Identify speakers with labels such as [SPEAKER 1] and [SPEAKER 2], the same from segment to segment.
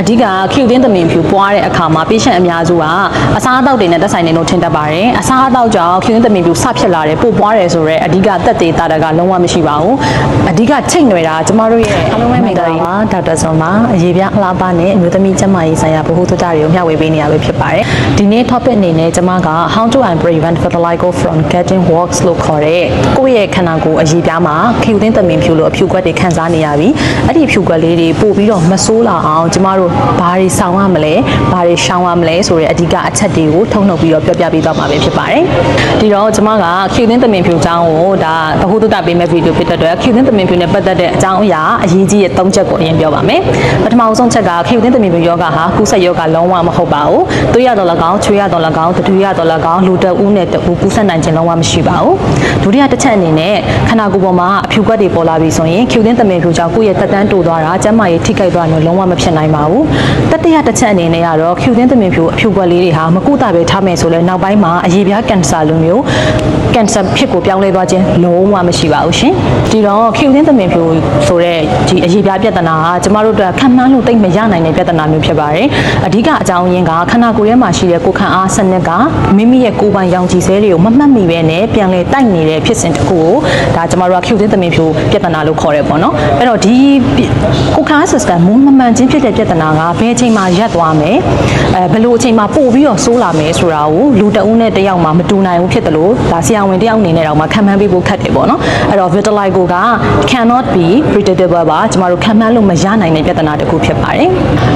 [SPEAKER 1] အဓိက cute သင်းသမင်ဖြူပွားတဲ့အခါမှာ patient အများစုကအစားအသောက်တွေနဲ့တက်ဆိုင်နေလို့ထင်တတ်ပါတယ်အစားအသောက်ကြောင့် cute သင်းသမင်ဖြူစဖြစ်လာတယ်ပိုပွားတယ်ဆိုတော့အဓိကသက်သေးတာကလုံးဝမရှိပါဘူးအဓိကချိတ်နွယ်တာကျမတို့ရဲ့အားလုံးပဲမိသားစုပါဒေါက်တာဇွန်ပါအရေးပြအလားပါနဲ့အမျိုးသမီးကျန်းမာရေးဆိုင်ရာဗဟုသုတတွေကိုမျှဝေပေးနေရပဲဖြစ်ပါတယ်ဒီနေ့ topic အနေနဲ့ကျမက how to and prevent vitiligo from getting walks လို့ခေါ်တဲ့ကိုယ့်ရဲ့ခန္ဓာကိုယ်အရေးပြမှာ cute သင်းသမင်ဖြူလို့အဖြူကွက်တွေခံစားနေရပြီအဲ့ဒီဖြူကွက်လေးတွေပို့ပြီးတော့မဆိုးလာအောင်ကျမတို့တို့ဘာတွေဆောင်ရမလဲဘာတွေရှောင်ရမလဲဆိုတဲ့အဓိကအချက်တွေကိုထုတ်နှုတ်ပြီးတော့ပြောပြပေးသွားမှာပဲဖြစ်ပါတယ်ဒီတော့ကျွန်မကခေသင်းသမင်ဖြူချောင်းကိုဒါဗဟုသုတပေးမဲ့ဗီဒီယိုဖြစ်တဲ့အတွက်ခေသင်းသမင်ဖြူနဲ့ပတ်သက်တဲ့အကြောင်းအရာအရေးကြီးတဲ့၃ချက်ကိုအရင်ပြောပါမယ်ပထမဆုံးချက်ကခေသင်းသမင်ဖြူယောဂဟာကုသယောဂလုံးဝမဟုတ်ပါဘူးသွေးရတော့လကောင်းချွေးရတော့လကောင်းတတူရတော့လကောင်းလူတဦးနဲ့တဦးကူးစက်နိုင်ခြင်းလုံးဝမရှိပါဘူးဒုတိယတစ်ချက်အနေနဲ့ခန္ဓာကိုယ်ပေါ်မှာအဖြူကွက်တွေပေါ်လာပြီဆိုရင်ခေသင်းသမင်ဖြူချောင်းကိုယ့်ရဲ့သက်တမ်းတိုးသွားတာကျန်းမာရေးထိခိုက်သွားတာလုံးဝမဖြစ်နိုင်ပါဘူးဘူးတတိယတစ်ချက်အနေနဲ့ကတော့ဖြူသင်းသမင်ဖြူအဖြူကွက်လေးတွေဟာမကုသပဲထားမယ်ဆိုလဲနောက်ပိုင်းမှာအရေပြားကင်ဆာလိုမျိုးကင်ဆာဖြစ်ကိုပြောင်းလဲသွားခြင်းလုံးဝမရှိပါဘူးရှင်ဒီတော့ဖြူသင်းသမင်ဖြူဆိုတဲ့ဒီအရေပြားပြဿနာဟာကျမတို့အတွက်ခံမှန်းလို့တိတ်မရနိုင်တဲ့ပြဿနာမျိုးဖြစ်ပါတယ်အဓိကအကြောင်းရင်းကခန္ဓာကိုယ်ထဲမှာရှိတဲ့ကိုယ်ခံအားစနစ်ကမိမိရဲ့ကိုယ်ပိုင်ရောင်ခြည်ဆဲတွေကိုမမှတ်မိပဲနဲ့ပြန်လဲတိုက်နေတဲ့ဖြစ်စဉ်တစ်ခုကိုဒါကျမတို့ကဖြူသင်းသမင်ဖြူပြဿနာလို့ခေါ်ရဲပေါ့နော်အဲ့တော့ဒီကိုယ်ခံအား system မမှန်ခြင်းဖြစ်တဲ့ပြဿနာကဘယ်အချိန်မှာရပ်သွားမယ်အဲဘယ်လိုအချိန်မှာပို့ပြီးတော့ဆိုးလာမယ်ဆိုတာကိုလူတဦးနဲ့တစ်ယောက်မှမတူနိုင်ဘူးဖြစ်တယ်လို့ဒါဆရာဝန်တစ်ယောက်အနေနဲ့တော့မှခံမှန်းပေးဖို့ခက်တယ်ပေါ့နော်အဲ့တော့ vitiligo က cannot be predictable ပါကျမတို့ခံမှန်းလို့မရနိုင်တဲ့ပြဿနာတစ်ခုဖြစ်ပါတယ်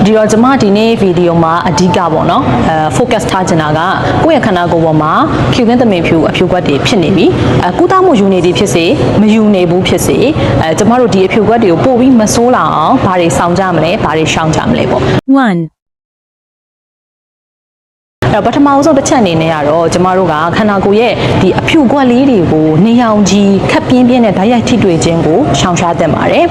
[SPEAKER 1] ဒီတော့ကျမဒီနေ့ဗီဒီယိုမှာအဓိကပေါ့နော်အဲ focus ထားချင်တာကကိုယ့်ရဲ့ခန္ဓာကိုယ်ပေါ်မှာဖြူသင်းသမင်ဖြူအဖြူကွက်တွေဖြစ်နေပြီအဲကုသမှုယူနေသည်ဖြစ်စေမယူနေဘူးဖြစ်စေအဲကျမတို့ဒီအဖြူကွက်တွေကိုပို့ပြီးမဆိုးလာအောင်ဘာတွေဆောင်ကြမလဲဘာတွေရှောင်ကြမလဲပေါ့
[SPEAKER 2] 1.
[SPEAKER 1] အဲ့တော့ပထမဆုံးတစ်ချက်အနေနဲ့ကတော့ကျမတို့ကခန္ဓာကိုယ်ရဲ့ဒီအဖြူကွက်လေးတွေကိုနေရောင်ကြီးခက်ပြင်းပြင်းနဲ့ဓာတ်ရိုက်ထိတွေ့ခြင်းကိုရှောင်ရှားသင့်ပါတယ်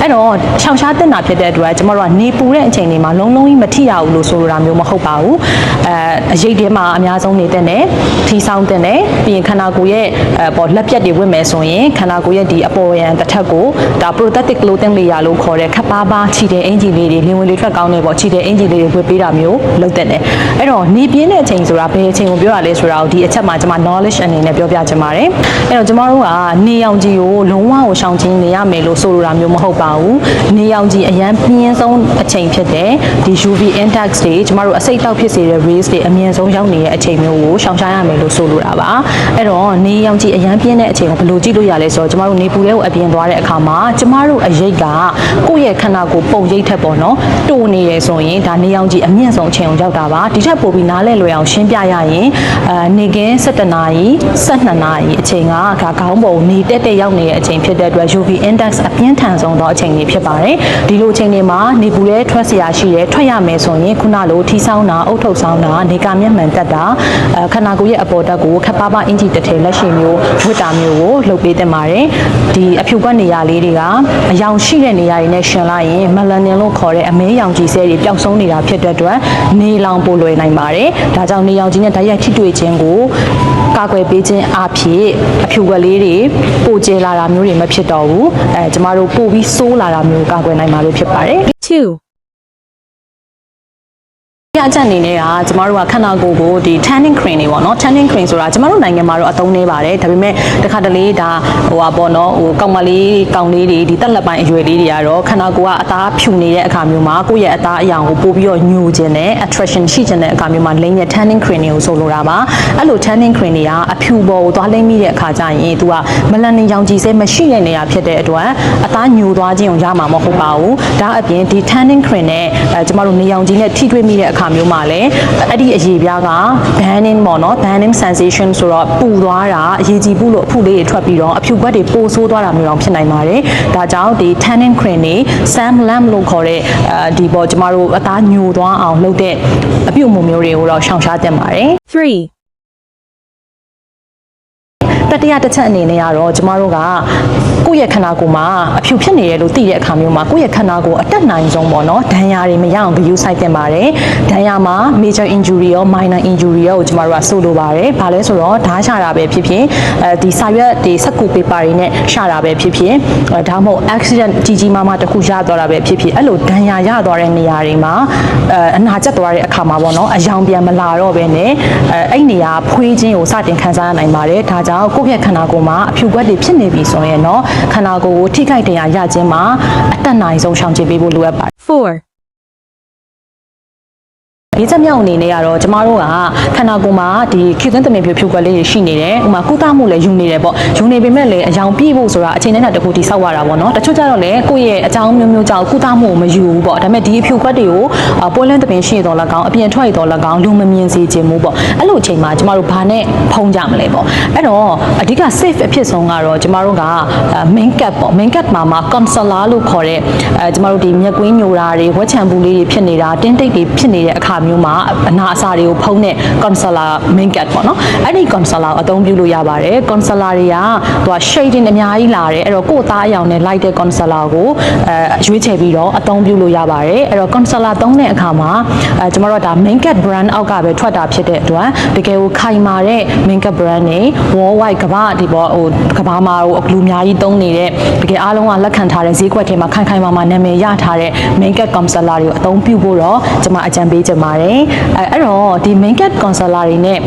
[SPEAKER 1] အဲ့တော့ရှောင်ရှားသင့်တာဖြစ်တဲ့အတွက်ကျမတို့ကနေပူတဲ့အချိန်တွေမှာလုံးလုံးကြီးမထိရဘူးလို့ဆိုလိုတာမျိုးမဟုတ်ပါဘူးအဲအရေးတွေမှာအများဆုံးနေတဲ့နဲ့ထီဆောင်တဲ့နဲ့ပြီးရင်ခန္ဓာကိုယ်ရဲ့အဲပေါ်လက်ပြတ်တွေဝတ်မယ်ဆိုရင်ခန္ဓာကိုယ်ရဲ့ဒီအပေါ်ရန်တစ်ထပ်ကိုဒါ protective clothing layer လို့ခေါ်တဲ့ခပ်ပါးပါးခြိတဲ့အင်ဂျီလေးတွေလင်းဝင်လေးထွက်ကောင်းနေပေါ့ခြိတဲ့အင်ဂျီလေးတွေဝတ်ပေးတာမျိုးလုပ်တဲ့နဲ့အဲ့တော့နေပြင်းတဲ့အချိန်ဆိုတာဘယ်အချိန်ကိုပြောရလဲဆိုတာကိုဒီအချက်မှာကျွန်မ knowledge အနေနဲ့ပြောပြချင်ပါတယ်အဲ့တော့ကျွန်တော်တို့ကနေရောင်ကြီးကိုလုံးဝကိုရှောင်ခြင်းနေရမယ်လို့ဆိုလိုတာမျိုးမဟုတ်ပါဘူးနေရောင်ကြီးအရန်ပြင်းဆုံးအချိန်ဖြစ်တဲ့ဒီ UV index တွေကျွန်တော်တို့အစိတ်တောက်ဖြစ်စေတဲ့ rays တွေအမြင့်ဆုံးရောက်နေတဲ့အချိန်မျိုးကိုရှောင်ရှားရမယ်လို့ဆိုလိုတာပါအဲ့တော့နေရောင်ကြီးအရန်ပြင်းတဲ့အချိန်ကိုဘယ်လိုကြည့်လို့ရလဲဆိုတော့ကျွန်တော်တို့နေပူတဲ့ကိုအပြင်သွားတဲ့အခါမှာကျွန်တော်တို့အရိတ်ကကိုယ့်ရဲ့ခန္ဓာကိုယ်ပုံရိပ်ထက်ပေါ့နော်တိုးနေရဆိုရင်ဒါနေရောင်ကြီးအမြင့်ဆုံးအချိန်ကိုရောက်တာပါဒီထက်ပိုပြီးနားလဲလွယ်အောင်ရှင်းပြရရင်အာနေကင်း17နာရီ12နာရီအချိန်ကဒါခေါင်းပုံနေတက်တက်ရောက်နေတဲ့အချိန်ဖြစ်တဲ့အတွက် UV index အပြင်းထန်ဆုံးသောအချိန်တွေဖြစ်ပါတယ်ဒီလိုအချိန်တွေမှာနေပူတဲ့ထွက်စရာရှိတယ်ထွက်ရမယ်ဆိုရင်ခုနလိုထီဆောင်းတာအုတ်ထုတ်ဆောင်းတာနေကမျက်မှန်တက်တာအဲခန္ဓာကိုယ်ရဲ့အပေါ်တက်ကိုခပ်ပါးပါးအင်ဂျီတစ်ထည်လက်ရှိမျိုးဝတ်တာမျိုးကိုလုပ်ပေးတင်ပါတယ်ဒီအဖြူကွက်နေရာလေးတွေကအယောင်ရှိတဲ့နေရာတွေနဲ့ရှင်လိုက်ရင် melanin လို့ခေါ်တဲ့အမဲရောင်ကြီးဆဲတွေပျောက်ဆုံးနေတာဖြစ်တဲ့အတွက်နေလောင်ပိုလွယ်နိုင်ပါတယ်ဒါကြောင့်နေရောင်ကြီးနဲ့ဓာတ်ရိုက်ထိတွေ့ခြင်းကိုကာကွယ်ပေးခြင်းအဖြစ်အဖြူကွက်လေးတွေပိုကျလာတာမျိုးတွေမဖြစ်တော့ဘူးအဲကျမတို့ပို့ပြီးဆိုးလာတာမျိုးကာကွယ်နိုင်မှာပဲဖြစ်ပါတယ်
[SPEAKER 2] 2.
[SPEAKER 1] ပြအချက်အနေနဲ့ကကျမတို့ကခန္ဓာကိုယ်ကိုဒီ tanning cream တွေပေါ့နော် tanning cream ဆိုတာကျမတို့နိုင်ငံမှာတော့အသုံးနေပါတယ်ဒါပေမဲ့တခါတလေဒါဟိုပါပေါ့နော်ဟိုကောင်မလေးကောင်လေးတွေဒီတက်လက်ပိုင်းအရွယ်လေးတွေကတော့ခန္ဓာကိုယ်ကအသားဖြူနေတဲ့အခါမျိုးမှာကိုယ့်ရဲ့အသားအရောင်ကိုပို့ပြီးတော့ညှိုခြင်းနဲ့ attraction ရှိခြင်းတဲ့အခါမျိုးမှာလိမ့်တဲ့ tanning cream တွေကိုဆိုလိုတာပါအဲ့လို tanning cream တွေကအဖြူပေါ်ကိုသွားလိမ့်မိတဲ့အခါကျရင်သူက melanin ရောင်ခြည်စဲမရှိတဲ့နေရာဖြစ်တဲ့အတွက်အသားညှိုသွားခြင်းကိုရမှာမဟုတ်ပါဘူးဒါအပြင်ဒီ tanning cream နဲ့အဲကျမတို့နေရောင်ခြည်နဲ့ထိတွေ့မိတဲ့အခါမျိုးမှာလည်းအဲ့ဒီအရေပြားက burning ပေါ့နော် burning sensation ဆိုတော့ပူသွားတာအရေကြီးပူလို့အဖုလေးတွေထွက်ပြီးတော့အဖြူဘက်တွေပိုဆိုးသွားတာမျိုးတော့ဖြစ်နိုင်ပါတယ်ဒါကြောင့်ဒီ tanning cream တွေ sun lamp လို့ခေါ်တဲ့အဲဒီပေါ့ကျမတို့အသားညှိုသွားအောင်လုပ်တဲ့အပြုတ်မှုမျိုးတွေကိုတော့ရှောင်ရှားသင့်ပါတယ်
[SPEAKER 2] 3.
[SPEAKER 1] တတိယတစ်ချက်အနေနဲ့ကတော့ကျမတို့ကကိုယ့်ရဲ့ခန္ဓာကိုယ်မှာအဖြူဖြစ်နေတယ်လို့သိတဲ့အခါမျိုးမှာကိုယ့်ရဲ့ခန္ဓာကိုယ်အတက်နိုင်ဆုံးပေါ့နော်ဒဏ်ရာတွေမရအောင် view site တင်ပါတယ်ဒဏ်ရာမှာ major injury ရော minor injury ရောကိုကျမတို့ကဆိုလိုပါတယ်ဘာလဲဆိုတော့ဓာတ်ရှာတာပဲဖြစ်ဖြစ်အဲဒီစာရွက်ဒီစက်ကူ paper တွေနဲ့ရှာတာပဲဖြစ်ဖြစ်အဲဒါမှမဟုတ် accident ကြီးကြီးမားမားတစ်ခုရသွားတာပဲဖြစ်ဖြစ်အဲ့လိုဒဏ်ရာရသွားတဲ့နေရာတွေမှာအဲအနာကျက်သွားတဲ့အခါမှာပေါ့နော်အယောင်ပြန်မလာတော့ဘဲနဲ့အဲအဲ့နေရာဖွေးခြင်းကိုစတင်ခံစားရနိုင်ပါတယ်ဒါကြောင့်ကိုယ့်ရဲ့ခန္ဓာကိုယ်မှာအဖြူကွက်တွေဖြစ်နေပြီဆိုရင်တော့ခန္ဓာကိုယ်ကိုထိခိုက်ဒဏ်ရာရခြင်းမှာအတက်နိုင်ဆုံးရှောင်ကျဉ်ပေးဖို့လိုအပ်ပါတယ်
[SPEAKER 2] 4.
[SPEAKER 1] ဒီချက်မြောက်အနေနဲ့ကတော့ကျမတို့ကခန္ဓာကိုယ်မှာဒီခေတ်သင်းသမင်ဖြူဖြူကွက်လေးတွေရှိနေတယ်ဥပမာကုသမှုလည်းယူနေတယ်ပေါ့ယူနေပေမဲ့လည်းအယောင်ပြည့်ဖို့ဆိုတာအချိန်နဲ့တစ်ခုတည်းဆောက်ရတာပေါ့နော်တချို့ကျတော့လည်းကိုယ့်ရဲ့အကြောင်းမျိုးမျိုးကြောင့်ကုသမှုကိုမယူဘူးပေါ့ဒါပေမဲ့ဒီအဖြူကွက်တွေကိုအာပွဲလင်းသမင်ရှိတော်၎င်းအပြင်ထွက်ရတော်၎င်းလူမမြင်စေခြင်းမို့ပေါ့အဲ့လိုအချိန်မှာကျမတို့ဘာနဲ့ဖုံးကြမလဲပေါ့အဲ့တော့အဓိက safe အဖြစ်ဆုံးကတော့ကျမတို့က main cap ပေါ့ main cap မှာမှာ consular လို့ခေါ်တဲ့အဲကျမတို့ဒီမျက်ကွင်းညိုတာတွေဝက်ချံပူလေးတွေဖြစ်နေတာတင်းတိတ်တွေဖြစ်နေတဲ့အခါမျိုးမှာအနာအစာတွေကိုဖုံးတဲ့ consular main cap ပေါ့နော်အဲ့ဒီ consular ကိုအသုံးပြုလို့ရပါတယ် consular တွေကသူက shading အများကြီးလာတယ်အဲ့တော့ကိုယ့်သားအယောင်နဲ့လိုက်တဲ့ consular ကိုအဲရွေးချယ်ပြီးတော့အသုံးပြုလို့ရပါတယ်အဲ့တော့ consular သုံးတဲ့အခါမှာအဲကျမတို့ကဒါ main cap brand အောက်ကပဲထွက်တာဖြစ်တဲ့အတွက်တကယ်ကိုခိုင်မာတဲ့ main cap brand တွေ worldwide ကမ္ဘာဒီပေါ်ဟိုကမ္ဘာမှာဟိုလူအများကြီးသုံးနေတဲ့တကယ်အားလုံးကလက်ခံထားတဲ့ဈေးကွက်ထဲမှာခိုင်ခိုင်မာမာနာမည်ရထားတဲ့ main cap consular တွေကိုအသုံးပြုဖို့တော့ကျွန်မအကြံပေးချင်ပါတယ်အဲအဲ့တော့ဒီ main cap consular တွေနဲ့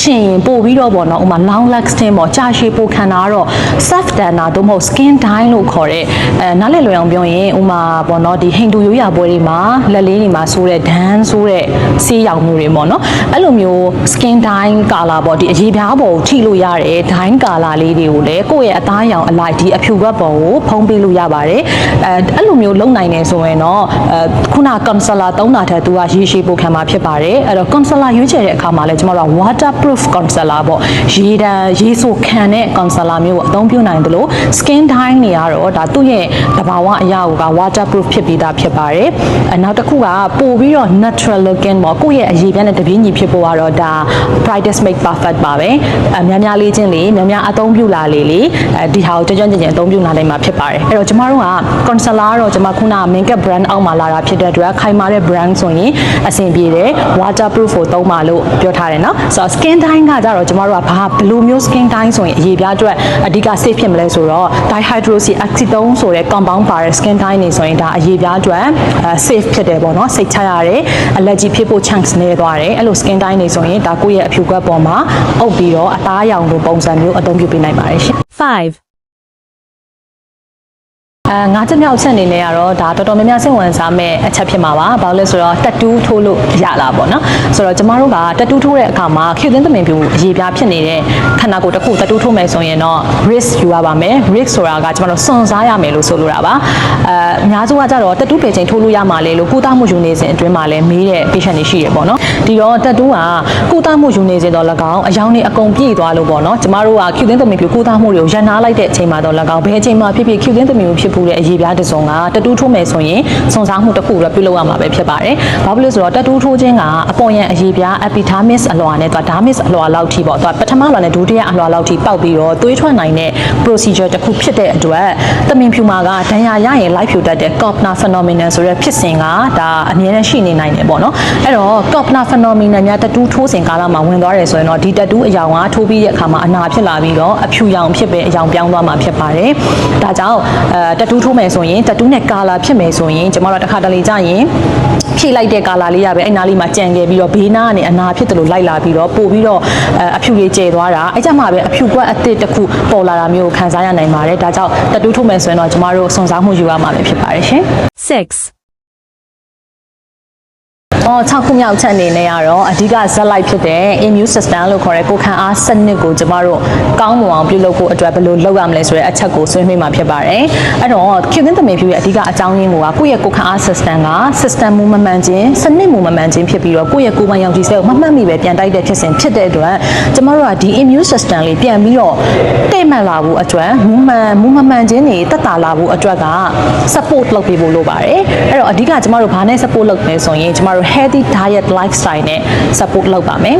[SPEAKER 1] ရှင်ရင်ပို့ပြီးတော့ပေါ့နော်ဥပမာ long lasting ပေါ့ကြာရှည်ပို့ခံတာကတော့ soft tanner သို့မဟုတ် skin dye လို့ခေါ်တဲ့အဲနားလည်လွယ်အောင်ပြောရင်ဥပမာပေါ့နော်ဒီဟိန္ဒူရိုးရာပွဲတွေမှာလက်လေးတွေမှာဆိုးတဲ့ဒန်းဆိုးတဲ့ဆေးရောင်မျိုးတွေပေါ့နော်အဲ့လိုမျိုး skin dye color ပေါ့ဒီအရေးပြားပေါ်ကိုထိလို့ရတဲ့ dye color လေးတွေကိုလည်းကိုယ့်ရဲ့အသားရောင်အလိုက်ဒီအဖြူဘက်ပေါ်ကိုဖုံးပေးလို့ရပါတယ်အဲအဲ့လိုမျိုးလုံနိုင်နေဆိုရင်တော့အဲခုန concealer သုံးတာထက်သူကရေရှည်ပိုခံမှာဖြစ်ပါတယ်အဲ့တော့ concealer ရွေးချယ်တဲ့အခါမှာလည်းကျွန်တော်တို့က waterproof concealer ပေါ့ရေတံရေဆိုခံတဲ့ concealer မျိုးကိုအသုံးပြုနိုင်တယ်လို့ skin dye တွေကတော့ဒါသူ့ရဲ့တဘာဝအရာက waterproof ဖြစ်ပြီးသားဖြစ်ပါတယ်အဲနောက်တစ်ခုကပို့ပြီးတော့ natural looking ပေါ့ကိုယ့်ရဲ့အရေးပြတဲ့တပင်းကြီးဖြစ်ဖို့ကတော့ဒါ practice make perfect ပါပဲအများများလေးချင်းလေးများများအသုံးပြုလာလေလေအဲဒီဟာကိုကြွကြွကြင်ကြင်အသုံးပြုလာနိုင်မှာဖြစ်ပါတယ်အဲ့တော့ကျမတို့က concealer ကတော့ကျမခုန makeup brand အောက်မှာလာတာဖြစ်တဲ့အတွက်ခိုင်မာတဲ့ brand ဆိုရင်အဆင်ပြေတယ် waterproof ကိုသုံးပါလို့ပြောထားတယ်နော်ဆိုတော့ skin tone ကကြတော့ကျမတို့ကဘာဘလူးမျိုး skin tone ဆိုရင်အရေပြားအတွက်အဓိက safe ဖြစ်မလဲဆိုတော့ dihydroxyacetone ဆိုတဲ့ compound ပါတဲ့ skin tone နေဆိုရင်ဒါအရေပြားအတွက် safe ဖြစ်တယ်ပေါ့နော်စိတ်ချရတယ် allergy ဖြစ်ဖို့ chance နည်းသွားတယ်အဲ့လို skin tone နေဆိုရင်ဒါကိုယ့်ရဲ့အဖြူကွက်ပေါ်မှာအုပ်ပြီးတော့အသားအရောင်လိုပုံစံမျိုးအသုံးပြုပေးနိုင်ပါတယ်ရှင်
[SPEAKER 2] 5
[SPEAKER 1] အဲငါးချက်မြောက်ချက်အနေနဲ့ကတော့ဒါတော်တော်များများစိတ်ဝင်စားမဲ့အချက်ဖြစ်မှာပါ။ဘာလို့လဲဆိုတော့တက်တူးထိုးလို့ရလာပေါ့နော်။ဆိုတော့ကျမတို့ကတက်တူးထိုးတဲ့အခါမှာခေတ်သင်းသမင်ပြူအရေးပြားဖြစ်နေတဲ့ခန္ဓာကိုယ်တစ်ခုတက်တူးထိုးမယ်ဆိုရင်တော့ risk ယူရပါမယ်။ risk ဆိုတာကကျမတို့စွန့်စားရမယ်လို့ဆိုလိုတာပါ။အဲအများစုကကြတော့တက်တူးပေချိန်ထိုးလို့ရမှာလေလို့ကုသမှုယူနေစဉ်အတွင်းမှာလည်းမေးတဲ့ patient တွေရှိရပေါ့နော်။ဒီတော့တက်တူးကကုသမှုယူနေစဉ်တော့၎င်းအယောင်တွေအကုန်ပြည့်သွားလို့ပေါ့နော်။ကျမတို့ကခေတ်သင်းသမင်ပြူကုသမှုတွေကိုရန်နာလိုက်တဲ့အချိန်မှာတော့၎င်းဘယ်အချိန်မှာဖြစ်ဖြစ်ခေတ်သင်းသမင်ပြူဖြစ်ဖို့တဲ့အရေးပြားတစ်စုံကတတူးထိုးမယ်ဆိုရင်စုံစားမှုတစ်ခုတော့ပြုလုပ်ရမှာပဲဖြစ်ပါတယ်။ဘာဖြစ်လို့လဲဆိုတော့တတူးထိုးခြင်းကအပေါ်ယံအရေးပြား epidermis အလွှာနဲ့သူက dermis အလွှာလောက်ထိပေါ့သူကပထမအလွှာနဲ့ဒုတိယအလွှာလောက်ထိပေါက်ပြီးတော့သွေးထွက်နိုင်တဲ့ procedure တစ်ခုဖြစ်တဲ့အတွက်သမင်ဖြူမာကဒဏ်ရာရရင် live ဖြူတတ်တဲ့ Kopner phenomenon ဆိုတဲ့ဖြစ်စဉ်ကဒါအမြဲတမ်းရှိနေနိုင်တယ်ပေါ့နော်။အဲ့တော့ Kopner phenomenon များတတူးထိုးစဉ်ကာလမှာဝင်သွားတယ်ဆိုရင်တော့ဒီတတူးအယောင်ကထိုးပြီးတဲ့အခါမှာအနာဖြစ်လာပြီးတော့အဖြူရောင်ဖြစ်ပဲအယောင်ပြောင်းသွားမှာဖြစ်ပါတယ်။ဒါကြောင့်အဲတတူးထိုးမယ်ဆိုရင်တတူးနဲ့ကာလာဖြစ်မယ်ဆိုရင်ကျွန်မတို့တစ်ခါတလေကြာရင်ဖြည့်လိုက်တဲ့ကာလာလေးရပဲအဲ့နားလေးမှာကြံခဲ့ပြီးတော့ဘေးနားကနေအနာဖြစ်တယ်လို့လိုက်လာပြီးတော့ပို့ပြီးတော့အဲအဖြူလေးကျဲသွားတာအဲ့ကြမှာပဲအဖြူကွက်အသစ်တစ်ခုပေါ်လာတာမျိုးကိုခံစားရနိုင်ပါတယ်ဒါကြောင့်တတူးထိုးမယ်ဆိုရင်တော့ကျွန်မတို့စုံစားမှုယူရမှာပဲဖြစ်ပါတယ်ရှင်
[SPEAKER 2] 6.
[SPEAKER 1] အော်6ခုမြောက်ချက်အနေနဲ့ကတော့အဓိကဇက်လိုက်ဖြစ်တဲ့ immune system လို့ခေါ်တဲ့ကိုယ်ခံအားစနစ်ကိုကျမတို့ကောင်းမွန်အောင်ပြုလုပ်ဖို့အတွက်ဘယ်လိုလုပ်ရမလဲဆိုတဲ့အချက်ကိုဆွေးနွေးမှာဖြစ်ပါတယ်။အဲ့တော့ခေတ်သင်းသမင်ဖြူရဲ့အဓိကအကြောင်းရင်းကကိုယ့်ရဲ့ကိုယ်ခံအား system က system မူမမှန်ခြင်းစနစ်မူမမှန်ခြင်းဖြစ်ပြီးတော့ကိုယ့်ရဲ့ကိုယ်ပိုင်ရောင်ခြည်စဲကိုမမှတ်မိပဲပြန်တိုက်တဲ့ဖြစ်စဉ်ဖြစ်တဲ့အတွက်ကျမတို့ကဒီ immune system လေးပြန်ပြီးတော့တိတ်မှန်လာဖို့အတွက်မူမှန်မူမမှန်ခြင်းတွေတက်တာလာဖို့အတွက်က support လုပ်ပေးဖို့လိုပါတယ်။အဲ့တော့အဓိကကျမတို့ဘာနဲ့ support လုပ်လဲဆိုရင်ကျမတို့ healthy diet lifestyle နဲ့ support လုပ်ပါမယ်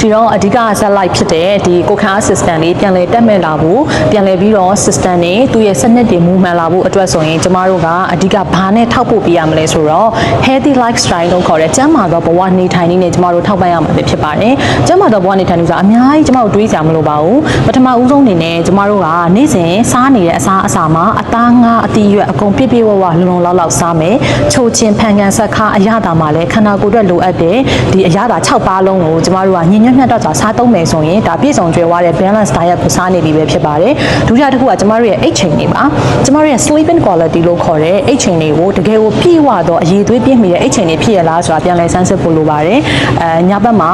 [SPEAKER 1] ဒီတော့အဓိက set life ဖြစ်တဲ့ဒီကိုခန်း system လေးပြန်လည်တက်မဲ့လာဖို့ပြန်လည်ပြီးတော့ system တွေသူ့ရဲ့စနစ်တွေမူမှန်လာဖို့အတွက်ဆိုရင်ကျမတို့ကအဓိကဘာနဲ့ထောက်ပို့ပေးရမလဲဆိုတော့ healthy lifestyle လို့ခေါ်တဲ့ကျန်းမာသောဘဝနေထိုင်နည်းနဲ့ကျမတို့ထောက်ပံ့ရမှာပဲဖြစ်ပါတယ်ကျန်းမာသောဘဝနေထိုင်နည်းဆိုတာအများကြီးကျမတို့တွေးကြမလို့ပါဘူးပထမဦးဆုံးအနေနဲ့ကျမတို့ကနေ့စဉ်စားနေတဲ့အစားအစာမှာအသားငါးအသီးရွက်အကုန်ပြည့်ပြည့်ဝဝလုံလုံလောက်လောက်စားမယ်ချိုချင်းဖန်ကန်ဆက်ခါအရသာမှာလည်းခန္ဓာကိုယ်အတွက်လိုအပ်တဲ့ဒီအရသာ6ပါးလုံးကိုကျမတို့ကညဉ့်ညွတ်မြတ်တော့စွာစားသုံးမယ်ဆိုရင်ဒါပြည့်စုံကြွယ်ဝတဲ့ balance diet ကိုစားနေပြီပဲဖြစ်ပါတယ်ဒုတိယတစ်ခုကကျမတို့ရဲ့အိတ်ချိန်တွေပါကျမတို့ရဲ့ sleeping quality လို့ခေါ်တဲ့အိတ်ချိန်တွေကိုတကယ်ကိုပြည့်ဝတော့အရေးသွေးပြည့်မီတဲ့အိတ်ချိန်တွေဖြစ်ရလားဆိုတာပြန်လည်ဆန်းစစ်ဖို့လိုပါတယ်အဲညဘက်မှာ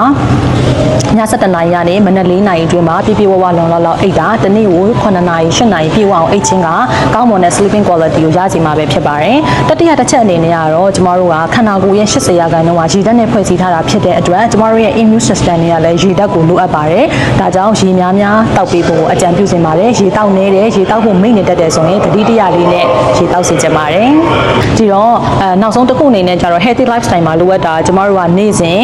[SPEAKER 1] ည7နာရီကနေမနက်4နာရီအတွင်းမှာပြည့်ပြည့်ဝဝလုံလောက်လောက်အိတ်တာတနေ့ကို9နာရီ10နာရီပြည့်ဝအောင်အိတ်ချင်းကကောင်းမွန်တဲ့ sleeping quality ကိုရရှိမှာပဲဖြစ်ပါတယ်တတိယတစ်ချက်အနေနဲ့ကတော့ကျမတို့ကခန္ဓာကိုယ်ရဲ့80ရာခိုင်နှုန်းကရေဓာတ်နဲ့ဖွဲ့စည်းထားတာဖြစ်တဲ့အတွက်ကျမတို့ရဲ့ immune system တွေကလည်းရေဓာတ်ကိုလိုအပ်ပါတယ်ဒါကြောင့်ရေများများတောက်ပေးဖို့အကြံပြုစင်ပါတယ်ရေတောက်နေတယ်ရေတောက်ဖို့မိတ်နေတတ်တယ်ဆိုရင်တတိတရလေးနဲ့ရေတောက်စေချင်ပါတယ်ဒီတော့အဲနောက်ဆုံးတစ်ခုအနေနဲ့ကျတော့ healthy lifestyle မှာလိုအပ်တာကျမတို့ကနေ့စဉ်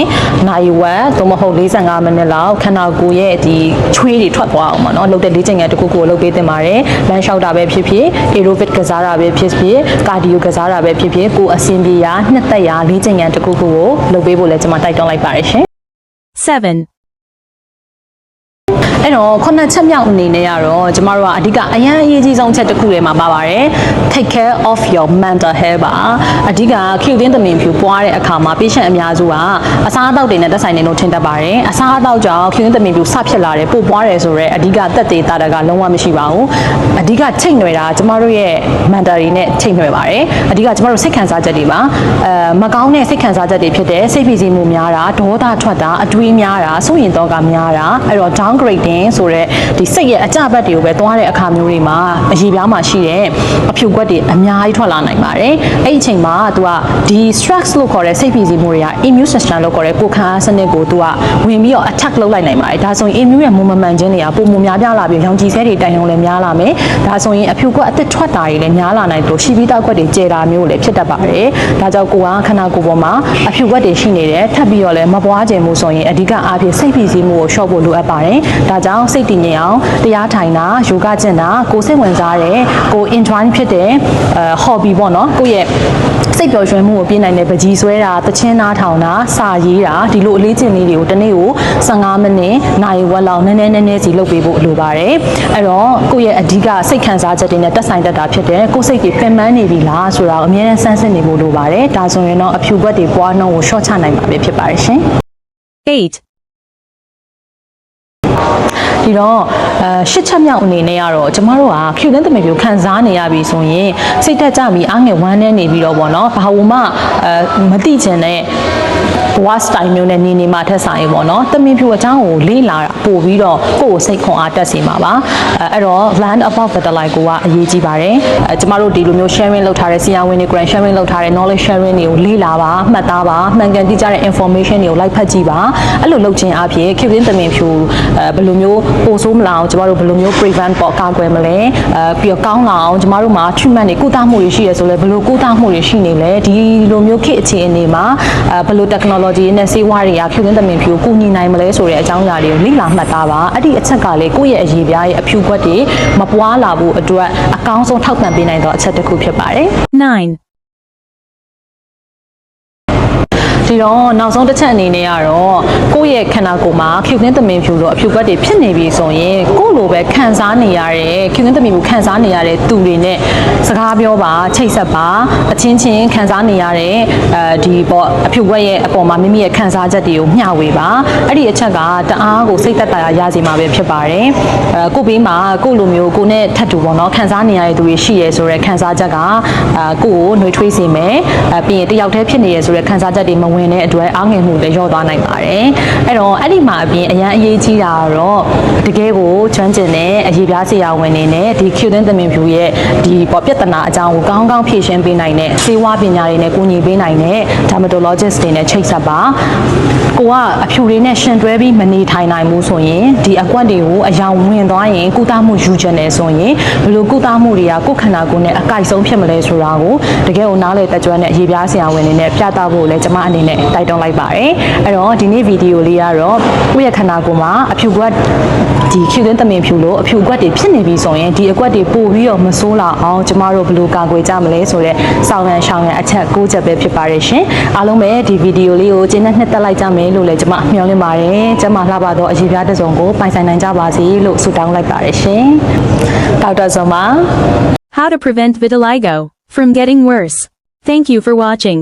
[SPEAKER 1] နိုင်ဝက်သို့မဟုတ်45မိနစ်လောက်ခန္ဓာကိုယ်ရဲ့ဒီချွေးတွေထွက်သွားအောင်ပေါ့နော်လုပ်တဲ့လေ့ကျင့်ခန်းတစ်ခုခုကိုလုပ်ပေးသင့်ပါတယ်လမ်းလျှောက်တာပဲဖြစ်ဖြစ် aerobic ကစားတာပဲဖြစ်ဖြစ် cardio ကစားတာပဲဖြစ်ဖြစ်ကိုယ်အဆင်ပြေရာနှစ်သက်ရာလေ့ကျင့်ခန်းတစ်ခုခုကိုလုပ်ပေးဖို့လည်းကျွန်မတိုက်တွန်းလိုက်ပါတယ်ရှင်
[SPEAKER 2] 7.
[SPEAKER 1] အဲ့တော့ခုနှစ်ချက်မြောက်အနေနဲ့ကတော့ကျမတို့ကအဓိကအရန်အရေးကြီးဆုံးချက်တစ်ခုတွေမှာပါပါတယ် take care of your mental health ပါအဓိကခ ्यू သင်းသမင်ဖြူပွားတဲ့အခါမှာ patient အများစုကအစားအသောက်တွေနဲ့သက်ဆိုင်နေလို့ထင်တတ်ပါတယ်အစားအသောက်ကြောင့်ခ ्यू သင်းသမင်ဖြူဆဖြစ်လာတယ်ပို့ပွားတယ်ဆိုတော့အဓိကသက်သေတာတကလုံးဝမရှိပါဘူးအဓိကချိတ်နွယ်တာကျမတို့ရဲ့ mental တွေနဲ့ချိတ်နွယ်ပါတယ်အဓိကကျမတို့စိတ်ခံစားချက်တွေပါအဲမကောင်းတဲ့စိတ်ခံစားချက်တွေဖြစ်တဲ့စိတ်ဖိစီးမှုများတာဒေါသထွက်တာအတွေးများတာစိုးရိမ်တော့ကများတာအဲ့တော့ downgrading ဆိုတဲ့ဒီစိတ်ရဲ့အကြဘက်တွေကိုပဲသွားတဲ့အခါမျိုးတွေမှာအရေးပြားမှာရှိတဲ့အဖြူကွက်တွေအများကြီးထွက်လာနိုင်ပါတယ်အဲ့ဒီအချိန်မှာ तू ကဒီ stress လို့ခေါ်တဲ့စိတ်ဖိစီးမှုတွေက immune system လို့ခေါ်တဲ့ကိုယ်ခံအားစနစ်ကို तू ကဝင်ပြီးတော့ attack လုပ်လိုက်နိုင်ပါတယ်ဒါဆိုရင် immune ရဲ့မုံမမှန်ခြင်းတွေကပုံမှန်များပြားလာပြီးရောင်ခြည်ဆဲတွေတိုင်အောင်လည်းများလာမယ်ဒါဆိုရင်အဖြူကွက်အသစ်ထွက်တာတွေလည်းများလာနိုင်လို့ရှိပြီးတောက်ကွက်တွေကျဲတာမျိုးလည်းဖြစ်တတ်ပါတယ်ဒါကြောင့်ကိုကခန္ဓာကိုယ်ပေါ်မှာအဖြူကွက်တွေရှိနေတယ်ထပ်ပြီးတော့လည်းမပွားခြင်းမှုဆိုရင်အဓိကအားဖြင့်စိတ်ဖိစီးမှုကိုလျှော့ဖို့လိုအပ်ပါတယ်ဒါကြောင့်စိတ်တည်ငြိမ်အောင်တရားထိုင်တာယောဂကျင့်တာကိုယ်စိတ်ဝင်စားတဲ့ကိုယ် enjoy ဖြစ်တဲ့အဲ hobby ပေါ့နော်ကိုယ့်ရဲ့စိတ်ပျော်ရွှင်မှုကိုပြည့်နိုင်တဲ့ပကြီးဆွဲတာတချင်းနားထောင်တာစာရေးတာဒီလိုအလေးကျင့်လေးတွေကိုတစ်နေ့ကို15မိနစ်နိုင်ဝက်လောက်နည်းနည်းနည်းနည်းစီလုပ်ပေးဖို့လိုပါတယ်အဲ့တော့ကိုယ့်ရဲ့အဓိကစိတ်ခံစားချက်တွေနဲ့တက်ဆိုင်တတ်တာဖြစ်တဲ့ကိုယ်စိတ်တွေပင်ပန်းနေပြီလားဆိုတာကိုအမြဲတမ်းစမ်းစစ်နေဖို့လိုပါတယ်ဒါဆိုရင်တော့အဖြူဘက်တွေပွားနှုန်းကိုရှော့ချနိုင်မှာပဲဖြစ်ပါတယ်ရှင်
[SPEAKER 2] 8.
[SPEAKER 1] ဒီတော့အဲရှစ်ချက်မြောက်အနေနဲ့ကတော့ကျမတို့ကဖြူသင်းသမီးကိုခံစားနေရပြီဆိုရင်စိတ်တက်ကြပြီးအားငယ်ဝမ်းနေနေပြီးတော့ဗောနော်ဘာဝမှအဲမတိချင်တဲ့ဘ ဝစတိုင်မျိုးနဲ့နေနေမှထက်ဆိုင်ပေါ့နော်တမင်ဖြူအချောင်းကိုလေးလာပို့ပြီးတော့ကိုယ့်ကိုစိတ်ခွန်အားတက်စေမှာပါအဲအဲ့တော့ land above the line ကိုကအရေးကြီးပါတယ်အဲကျမတို့ဒီလိုမျိုး sharing လုပ်ထားတဲ့ဆရာဝန်တွေ grand sharing လုပ်ထားတဲ့ knowledge sharing တွေကိုလေးလာပါမှတ်သားပါမှန်ကန်တိကျတဲ့ information တွေကိုလိုက်ဖတ်ကြည့်ပါအဲ့လိုလုပ်ခြင်းအပြင်ဖြူသင်းတမင်ဖြူအဲဘယ်လိုမျိုးပိုဆိုးမလာအောင်ကျမတို့ဘယ်လိုမျိုး prevent ပေါ့ကာကွယ်မလဲအဲပြီးတော့ကောင်းလာအောင်ကျမတို့မှာ treatment တွေကုသမှုတွေရှိရဆိုလဲဘယ်လိုကုသမှုတွေရှိနေလဲဒီလိုမျိုးခေတ်အခြေအနေမှာအဲဘယ်လို technology နဲ့ဆေးဝါးတွေကဖြူသင်းတမင်ဖြူကိုကူညီနိုင်မလဲဆိုတဲ့အကြောင်းအရာတွေကိုလေ့လာမှတ်သားပါအဲ့ဒီအချက်ကလေကိုယ့်ရဲ့အရေးပြားရဲ့အဖြူခွက်တွေမပွားလာဖို့အတွက်အကောင်းဆုံးထောက်ပံ့ပေးနိုင်သောအချက်တစ်ခုဖြစ်ပါတယ်
[SPEAKER 2] 9.
[SPEAKER 1] ဒီတော့နောက်ဆုံးတစ်ချက်အနေနဲ့ကတော့ကိုယ့်ရဲ့ခန္ဓာကိုယ်မှာဖြူခင်းသမင်ဖြူလို့အဖြူကွက်တွေဖြစ်နေပြီဆိုရင်ကိုယ့်လိုပဲခံစားနေရတဲ့ဖြူခင်းသမင်ဖြူခံစားနေရတဲ့သူတွေနဲ့စကားပြောပါချိတ်ဆက်ပါအချင်းချင်းခံစားနေရတဲ့အဲဒီပေါ့အဖြူကွက်ရဲ့အပေါ်မှာမိမိရဲ့ခံစားချက်တွေကိုမျှဝေပါအဲ့ဒီအချက်ကတအားကိုစိတ်သက်သာရစေမှာပဲဖြစ်ပါတယ်အဲကိုယ့်ဘေးမှာကိုယ့်လိုမျိုးကိုယ်နဲ့ထပ်တူပေါ့နော်ခံစားနေရတဲ့သူတွေရှိရဲဆိုတဲ့ခံစားချက်ကအဲကိုယ့်ကိုနှွေးထွေးစေမယ်အဲပြီးရင်တယောက်တည်းဖြစ်နေရဆိုတဲ့ခံစားချက်တွေမဝင်တဲ့အတွက်အားငယ်မှုလည်းလျော့သွားနိုင်ပါတယ်အဲ့တော့အဲ့ဒီမှာအပြင်အရန်အရေးကြီးတာကတော့တကယ်ကိုချမ်းကျင်တဲ့အရေးပြားဆရာဝန်တွေနဲ့ဒီ Q သင်းသမင်ဖြူရဲ့ဒီပေါ့ပြဿနာအကြောင်းကိုကောင်းကောင်းဖြေရှင်းပေးနိုင်တဲ့ဆေးဝါးပညာတွေနဲ့ကူညီပေးနိုင်တဲ့ dermatologist တွေနဲ့ချိတ်ဆက်ပါကိုကအဖြူတွေနဲ့ရှင်တွဲပြီးမနေထိုင်နိုင်ဘူးဆိုရင်ဒီအကွက်တွေကိုအယောင်ဝင်သွားရင်ကုသမှုယူချင်တယ်ဆိုရင်ဘယ်လိုကုသမှုတွေကကိုယ်ခန္ဓာကိုယ်နဲ့အကိုက်ဆုံးဖြစ်မလဲဆိုတာကိုတကယ်ကိုနားလေတက်ကြွတဲ့အရေးပြားဆရာဝန်တွေနဲ့ပြသဖို့လည်းကျွန်မအနေနဲ့နဲ့တိုက်တွန်းလိုက်ပါတယ်အဲ့တော့ဒီနေ့ဗီဒီယိုလေးကတော့ကိုယ့်ရဲ့ခန္ဓာကိုယ်မှာအဖြူကွက်ဒီဖြူသွင်းသမင်ဖြူလို့အဖြူကွက်တွေဖြစ်နေပြီဆိုရင်ဒီအကွက်တွေပို့ပြီးတော့မဆိုးလာအောင်ကျမတို့ဘယ်လိုကာကွယ်ကြမလဲဆိုတော့စောင်းရန်ရှောင်းရန်အချက်၉ချက်ပဲဖြစ်ပါတယ်ရှင်အားလုံးပဲဒီဗီဒီယိုလေးကိုကျင်းနဲ့နှစ်သက်လိုက်ကြမယ်လို့လည်းကျမမျှော်လင့်ပါတယ်ကျမလှပတော့အရေးပြားတစ်စုံကိုပိုင်ဆိုင်နိုင်ကြပါစေလို့ဆုတောင်းလိုက်ပါတယ်ရှင်ဒေါက်တာဇော်မာ
[SPEAKER 2] How to prevent vitiligo from getting worse. Thank you for watching.